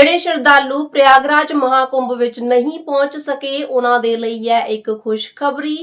ਜਿਹੜੇ ਸ਼ਰਧਾਲੂ ਪ੍ਰਯਾਗਰਾਜ ਮਹਾਕੁੰਭ ਵਿੱਚ ਨਹੀਂ ਪਹੁੰਚ ਸਕੇ ਉਹਨਾਂ ਦੇ ਲਈ ਹੈ ਇੱਕ ਖੁਸ਼ਖਬਰੀ।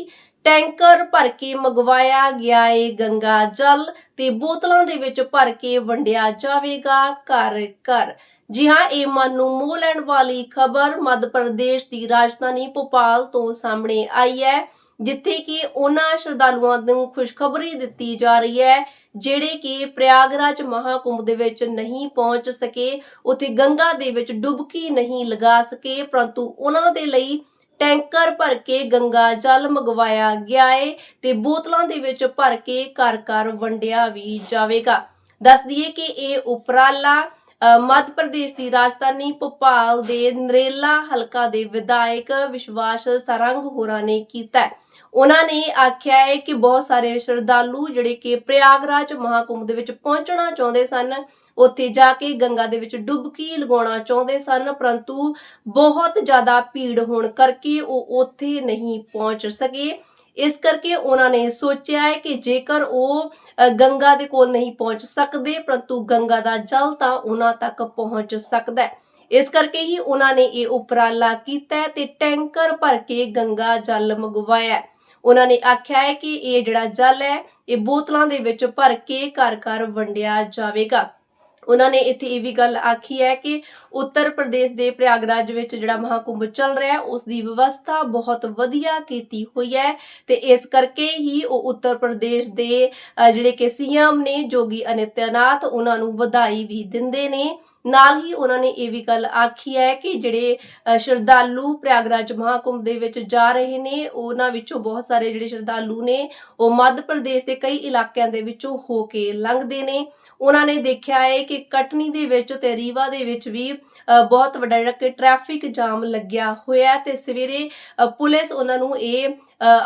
ਟੈਂਕਰ ਭਰ ਕੇ ਮੰਗਵਾਇਆ ਗਿਆ ਏ ਗੰਗਾ ਜਲ ਤੇ ਬੋਤਲਾਂ ਦੇ ਵਿੱਚ ਭਰ ਕੇ ਵੰਡਿਆ ਜਾਵੇਗਾ ਘਰ ਘਰ। ਜੀ ਹਾਂ, ਇਹ ਮਨ ਨੂੰ ਮੋਹ ਲੈਣ ਵਾਲੀ ਖਬਰ ਮੱਧ ਪ੍ਰਦੇਸ਼ ਦੀ ਰਾਜਧਾਨੀ ਭੋਪਾਲ ਤੋਂ ਸਾਹਮਣੇ ਆਈ ਹੈ, ਜਿੱਥੇ ਕਿ ਉਹਨਾਂ ਸ਼ਰਧਾਲੂਆਂ ਨੂੰ ਖੁਸ਼ਖਬਰੀ ਦਿੱਤੀ ਜਾ ਰਹੀ ਹੈ, ਜਿਹੜੇ ਕਿ ਪ੍ਰਯਾਗਰਾਜ ਮਹਾਕੁੰਭ ਦੇ ਵਿੱਚ ਨਹੀਂ ਪਹੁੰਚ ਸਕੇ, ਉੱਥੇ ਗੰਗਾ ਦੇ ਵਿੱਚ ਡੁਬਕੀ ਨਹੀਂ ਲਗਾ ਸਕੇ, ਪਰੰਤੂ ਉਹਨਾਂ ਦੇ ਲਈ ਟੈਂਕਰ ਭਰ ਕੇ ਗੰਗਾ ਜਲ ਮੰਗਵਾਇਆ ਗਿਆ ਏ ਤੇ ਬੋਤਲਾਂ ਦੇ ਵਿੱਚ ਭਰ ਕੇ ਘਰ ਘਰ ਵੰਡਿਆ ਵੀ ਜਾਵੇਗਾ। ਦੱਸ ਦਈਏ ਕਿ ਇਹ ਉਪਰਾਲਾ ਅ, ਮੱਧ ਪ੍ਰਦੇਸ਼ ਦੀ ਰਾਜਧਾਨੀ ਭੋਪਾਲ ਦੇ ਨਰੇਲਾ ਹਲਕਾ ਦੇ ਵਿਧਾਇਕ ਵਿਸ਼ਵਾਸ ਸਰੰਗ ਹੋਰਾਂ ਨੇ ਕੀਤਾ ਹੈ। ਉਹਨਾਂ ਨੇ ਆਖਿਆ ਹੈ ਕਿ ਬਹੁਤ ਸਾਰੇ ਸ਼ਰਧਾਲੂ ਜਿਹੜੇ ਕਿ ਪ੍ਰਯਾਗਰਾਜ ਮਹਾਕੁੰਭ ਦੇ ਵਿੱਚ ਪਹੁੰਚਣਾ ਚਾਹੁੰਦੇ ਸਨ, ਉੱਥੇ ਜਾ ਕੇ ਗੰਗਾ ਦੇ ਵਿੱਚ ਡੁਬਕੀ ਲਗਾਉਣਾ ਚਾਹੁੰਦੇ ਸਨ, ਪਰੰਤੂ ਬਹੁਤ ਜ਼ਿਆਦਾ ਭੀੜ ਹੋਣ ਕਰਕੇ ਉਹ ਉੱਥੇ ਨਹੀਂ ਪਹੁੰਚ ਸਕੇ। ਇਸ ਕਰਕੇ ਉਹਨਾਂ ਨੇ ਸੋਚਿਆ ਹੈ ਕਿ ਜੇਕਰ ਉਹ ਗੰਗਾ ਦੇ ਕੋਲ ਨਹੀਂ ਪਹੁੰਚ ਸਕਦੇ, ਪਰੰਤੂ ਗੰਗਾ ਦਾ ਜਲ ਤਾਂ ਉਹਨਾਂ ਤੱਕ ਪਹੁੰਚ ਸਕਦਾ ਹੈ। ਇਸ ਕਰਕੇ ਹੀ ਉਹਨਾਂ ਨੇ ਇਹ ਉਪਰਾਲਾ ਕੀਤਾ ਤੇ ਟੈਂਕਰ ਭਰ ਕੇ ਗੰਗਾ ਜਲ ਮੰਗਵਾਇਆ ਉਹਨਾਂ ਨੇ ਆਖਿਆ ਹੈ ਕਿ ਇਹ ਜਿਹੜਾ ਜਲ ਹੈ, ਇਹ ਬੋਤਲਾਂ ਦੇ ਵਿੱਚ ਭਰ ਕੇ ਘਰ ਘਰ ਵੰਡਿਆ ਜਾਵੇਗਾ। ਉਹਨਾਂ ਨੇ ਇੱਥੇ ਇਹ ਵੀ ਗੱਲ ਆਖੀ ਹੈ ਕਿ ਉੱਤਰ ਪ੍ਰਦੇਸ਼ ਦੇ ਪ੍ਰਯਾਗਰਾਜ ਵਿੱਚ ਜਿਹੜਾ ਮਹਾਕੁੰਭ ਚੱਲ ਰਿਹਾ ਹੈ, ਉਸ ਦੀ ਵਿਵਸਥਾ ਬਹੁਤ ਵਧੀਆ ਕੀਤੀ ਹੋਈ ਹੈ ਤੇ ਇਸ ਕਰਕੇ ਹੀ ਉਹ ਉੱਤਰ ਪ੍ਰਦੇਸ਼ ਦੇ ਜਿਹੜੇ ਕਿ ਸੀਐਮ ਨੇ ਜੋਗੀ ਅਨਿਤਿਆਨਾਥ, ਉਹਨਾਂ ਨੂੰ ਵਧਾਈ ਵੀ ਦਿੰਦੇ ਨੇ। ਨਾਲ ਹੀ ਉਹਨਾਂ ਨੇ ਇਹ ਵੀ ਗੱਲ ਆਖੀ ਹੈ ਕਿ ਜਿਹੜੇ ਸ਼ਰਧਾਲੂ ਪ੍ਰਯਾਗਰਾਜ ਮਹਾਕੁੰਭ ਦੇ ਵਿੱਚ ਜਾ ਰਹੇ ਨੇ, ਉਹਨਾਂ ਵਿੱਚੋਂ ਬਹੁਤ ਸਾਰੇ ਜਿਹੜੇ ਸ਼ਰਧਾਲੂ ਨੇ, ਉਹ ਮੱਧ ਪ੍ਰਦੇਸ਼ ਦੇ ਕਈ ਇਲਾਕਿਆਂ ਦੇ ਵਿੱਚੋਂ ਹੋ ਕੇ ਲੰਘਦੇ ਨੇ। ਉਹਨਾਂ ਨੇ ਦੇਖਿਆ ਹੈ ਕਿ ਕਟਨੀ ਦੇ ਵਿੱਚ ਤੇ ਰੀਵਾ ਦੇ ਵਿੱਚ ਵੀ ਬਹੁਤ ਵੱਡਾ ਜਿਹੜਾ ਕਿ ਟ੍ਰੈਫਿਕ ਜਾਮ ਲੱਗਿਆ ਹੋਇਆ ਤੇ ਸਵੇਰੇ ਪੁਲਿਸ ਉਹਨਾਂ ਨੂੰ ਇਹ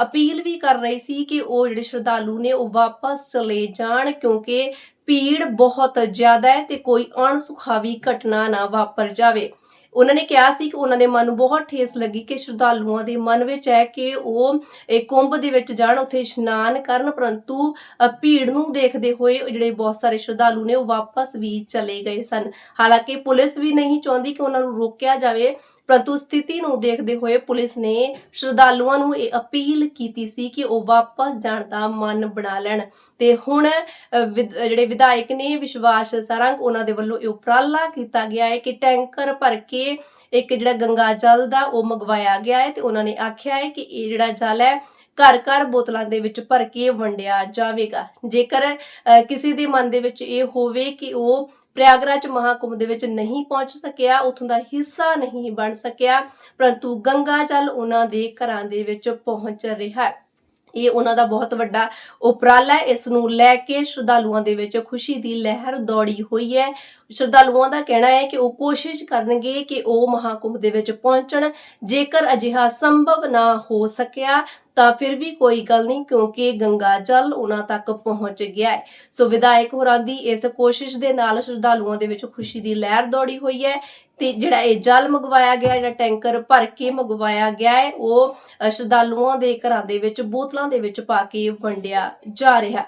ਅਪੀਲ ਵੀ ਕਰ ਰਹੀ ਸੀ ਕਿ ਉਹ ਜਿਹੜੇ ਸ਼ਰਧਾਲੂ ਨੇ ਉਹ ਵਾਪਸ ਚਲੇ ਜਾਣ ਕਿਉਂਕਿ ਭੀੜ ਬਹੁਤ ਜ਼ਿਆਦਾ ਹੈ ਤੇ ਕੋਈ ਅਣਸੁਖਾਵੀ ਘਟਨਾ ਨਾ ਵਾਪਰ ਜਾਵੇ। ਉਹਨਾਂ ਨੇ ਕਿਹਾ ਸੀ ਕਿ ਉਹਨਾਂ ਦੇ ਮਨ ਨੂੰ ਬਹੁਤ ਠੇਸ ਲੱਗੀ ਕਿ ਸ਼ਰਧਾਲੂਆਂ ਦੇ ਮਨ ਵਿੱਚ ਹੈ ਕਿ ਉਹ, ਇਹ ਕੁੰਭ ਦੇ ਵਿੱਚ ਜਾਣ, ਉੱਥੇ ਇਸ਼ਨਾਨ ਕਰਨ, ਪਰੰਤੂ ਭੀੜ ਨੂੰ ਦੇਖਦੇ ਹੋਏ ਜਿਹੜੇ ਬਹੁਤ ਸਾਰੇ ਸ਼ਰਧਾਲੂ ਨੇ ਉਹ ਵਾਪਸ ਵੀ ਚਲੇ ਗਏ ਸਨ। ਹਾਲਾਂਕਿ ਪੁਲਿਸ ਵੀ ਨਹੀਂ ਚਾਹੁੰਦੀ ਕਿ ਉਹਨਾਂ ਨੂੰ ਰੋਕਿਆ ਜਾਵੇ। ਪਰੰਤੂ ਸਥਿਤੀ ਨੂੰ ਦੇਖਦੇ ਹੋਏ ਪੁਲਿਸ ਨੇ ਸ਼ਰਧਾਲੂਆਂ ਨੂੰ ਇਹ ਅਪੀਲ ਕੀਤੀ ਸੀ ਕਿ ਉਹ ਵਾਪਸ ਜਾਣ ਦਾ ਮਨ ਬਣਾ ਲੈਣ। ਤੇ ਹੁਣ ਜਿਹੜੇ ਵਿਧਾਇਕ ਨੇ, ਵਿਸ਼ਵਾਸ ਸਰੰਗ, ਉਹਨਾਂ ਦੇ ਵੱਲੋਂ ਇਹ ਉਪਰਾਲਾ ਕੀਤਾ ਗਿਆ ਹੈ ਕਿ ਟੈਂਕਰ ਭਰ ਕੇ ਇੱਕ ਜਿਹੜਾ ਗੰਗਾ ਜਲ ਦਾ ਉਹ ਮੰਗਵਾਇਆ ਗਿਆ ਹੈ ਤੇ ਉਹਨਾਂ ਨੇ ਆਖਿਆ ਹੈ ਕਿ ਇਹ ਜਿਹੜਾ ਜਲ ਹੈ ਘਰ ਘਰ ਬੋਤਲਾਂ ਦੇ ਵਿੱਚ ਭਰ ਕੇ ਵੰਡਿਆ ਜਾਵੇਗਾ। ਜੇਕਰ ਕਿਸੇ ਦੇ ਮਨ ਦੇ ਵਿੱਚ ਇਹ ਹੋਵੇ ਕਿ ਉਹ ਪ੍ਰਯਾਗਰਾਜ ਮਹਾਕੁੰਭ ਦੇ ਵਿੱਚ ਨਹੀਂ ਪਹੁੰਚ ਸਕਿਆ, ਉਥੋਂ ਦਾ ਹਿੱਸਾ ਨਹੀਂ ਬਣ ਸਕਿਆ, ਪਰੰਤੂ ਗੰਗਾ ਜਲ ਉਹਨਾਂ ਦੇ ਘਰਾਂ ਦੇ ਵਿੱਚ ਪਹੁੰਚ ਰਿਹਾ ਹੈ। ਇਹ ਉਹਨਾਂ ਦਾ ਬਹੁਤ ਵੱਡਾ ਉਪਰਾਲਾ ਹੈ। ਇਸ ਨੂੰ ਲੈ ਕੇ ਸ਼ਰਧਾਲੂਆਂ ਦੇ ਵਿੱਚ ਖੁਸ਼ੀ ਦੀ ਲਹਿਰ ਦੌੜੀ ਹੋਈ ਹੈ। ਸ਼ਰਧਾਲੂਆਂ ਦਾ ਕਹਿਣਾ ਹੈ ਕਿ ਉਹ ਕੋਸ਼ਿਸ਼ ਕਰਨਗੇ ਕਿ ਉਹ ਮਹਾਕੁੰਭ ਦੇ ਵਿੱਚ ਪਹੁੰਚਣ। ਜੇਕਰ ਅਜਿਹਾ ਸੰਭਵ ਨਾ ਹੋ ਸਕਿਆ ਤਾਂ ਫਿਰ ਵੀ ਕੋਈ ਗੱਲ ਨਹੀਂ, ਕਿਉਂਕਿ ਗੰਗਾ ਜਲ ਉਹਨਾਂ ਤੱਕ ਪਹੁੰਚ ਗਿਆ ਹੈ। ਸੋ ਵਿਧਾਇਕ ਹੋਰਾਂ ਦੀ ਇਸ ਕੋਸ਼ਿਸ਼ ਦੇ ਨਾਲ ਸ਼ਰਧਾਲੂਆਂ ਦੇ ਵਿੱਚ ਖੁਸ਼ੀ ਦੀ ਲਹਿਰ ਦੌੜੀ ਹੋਈ ਹੈ ਤੇ ਜਿਹੜਾ ਇਹ ਜਲ ਮੰਗਵਾਇਆ ਗਿਆ, ਜਿਹੜਾ ਟੈਂਕਰ ਭਰ ਕੇ ਮੰਗਵਾਇਆ ਗਿਆ ਹੈ, ਉਹ ਸ਼ਰਧਾਲੂਆਂ ਦੇ ਘਰਾਂ ਦੇ ਵਿੱਚ, ਬੋਤਲਾਂ ਦੇ ਵਿੱਚ ਪਾ ਕੇ ਵੰਡਿਆ ਜਾ ਰਿਹਾ